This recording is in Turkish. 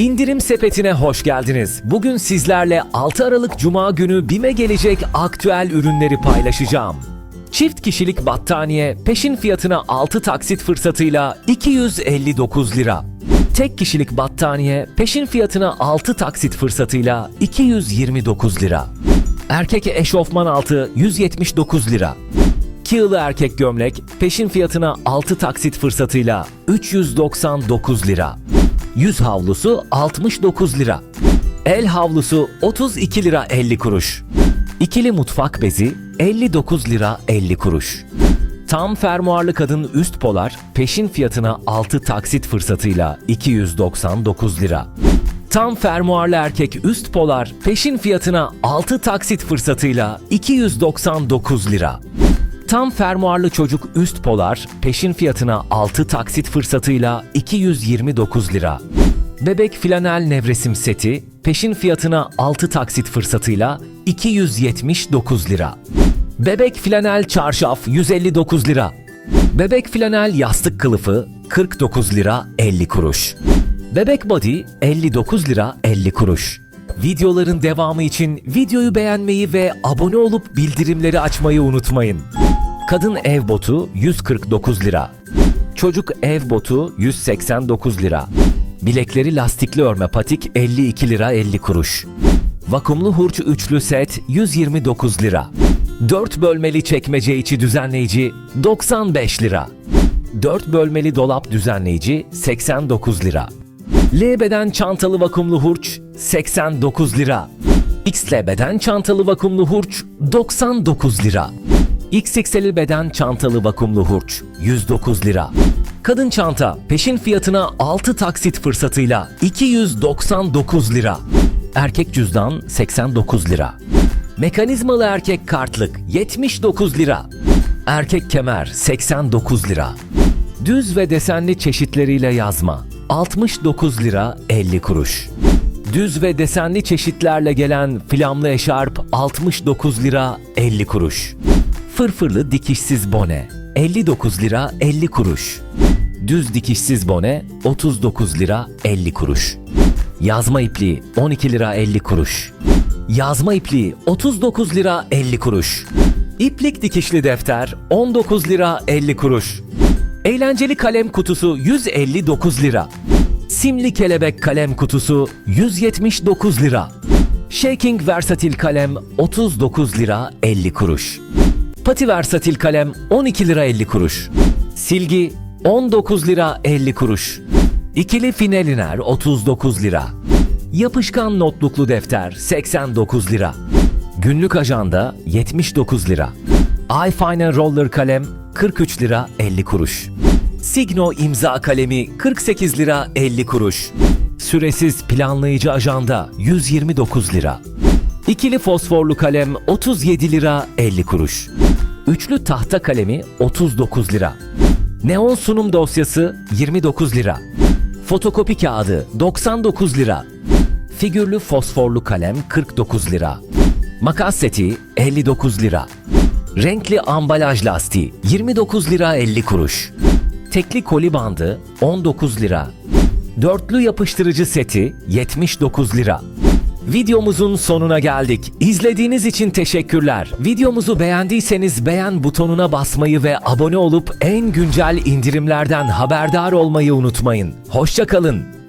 İndirim sepetine hoş geldiniz. Bugün sizlerle 6 Aralık Cuma günü BİM'e gelecek aktüel ürünleri paylaşacağım. Çift kişilik battaniye peşin fiyatına 6 taksit fırsatıyla 259 lira. Tek kişilik battaniye peşin fiyatına 6 taksit fırsatıyla 229 lira. Erkek eşofman altı 179 lira. Kığlı erkek gömlek peşin fiyatına 6 taksit fırsatıyla 399 lira. Yüz havlusu 69 lira. El havlusu 32 lira 50 kuruş. İkili mutfak bezi 59 lira 50 kuruş. Tam fermuarlı kadın üst polar peşin fiyatına 6 taksit fırsatıyla 299 lira. Tam fermuarlı erkek üst polar peşin fiyatına 6 taksit fırsatıyla 299 lira. Tam fermuarlı çocuk üst polar peşin fiyatına 6 taksit fırsatıyla 229 lira. Bebek flanel nevresim seti peşin fiyatına 6 taksit fırsatıyla 279 lira. Bebek flanel çarşaf 159 lira. Bebek flanel yastık kılıfı 49 lira 50 kuruş. Bebek body 59 lira 50 kuruş. Videoların devamı için videoyu beğenmeyi ve abone olup bildirimleri açmayı unutmayın. Kadın ev botu 149 lira. Çocuk ev botu 189 lira. Bilekleri lastikli örme patik 52 lira 50 kuruş. Vakumlu hurç üçlü set 129 lira. 4 bölmeli çekmece içi düzenleyici 95 lira. 4 bölmeli dolap düzenleyici 89 lira. L beden çantalı vakumlu hurç 89 lira. XL beden çantalı vakumlu hurç 99 lira. XXL beden çantalı vakumlu hurç 109 lira. Kadın çanta peşin fiyatına 6 taksit fırsatıyla 299 lira. Erkek cüzdan 89 lira. Mekanizmalı erkek kartlık 79 lira. Erkek kemer 89 lira. Düz ve desenli çeşitleriyle yazma 69 lira 50 kuruş. Düz ve desenli çeşitlerle gelen flamlı eşarp 69 lira 50 kuruş. Fırfırlı dikişsiz bone 59 lira 50 kuruş. Düz dikişsiz bone 39 lira 50 kuruş. Yazma ipliği 12 lira 50 kuruş. Yazma ipliği 39 lira 50 kuruş. İplik dikişli defter 19 lira 50 kuruş. Eğlenceli kalem kutusu 159 lira. Simli kelebek kalem kutusu 179 lira. Shaking versatil kalem 39 lira 50 kuruş. Pati versatil kalem 12 lira 50 kuruş. Silgi 19 lira 50 kuruş. İkili fineliner 39 lira. Yapışkan notluklu defter 89 lira. Günlük ajanda 79 lira. iFiner roller kalem 43 lira 50 kuruş. Signo imza kalemi 48 lira 50 kuruş. Süresiz planlayıcı ajanda 129 lira. İkili fosforlu kalem 37 lira 50 kuruş. Üçlü tahta kalemi 39 lira. Neon sunum dosyası 29 lira. Fotokopi kağıdı 99 lira. Figürlü fosforlu kalem 49 lira. Makas seti 59 lira. Renkli ambalaj lastiği 29 lira 50 kuruş. Tekli koli bandı 19 lira. Dörtlü yapıştırıcı seti 79 lira. Videomuzun sonuna geldik. İzlediğiniz için teşekkürler. Videomuzu beğendiyseniz beğen butonuna basmayı ve abone olup en güncel indirimlerden haberdar olmayı unutmayın. Hoşçakalın.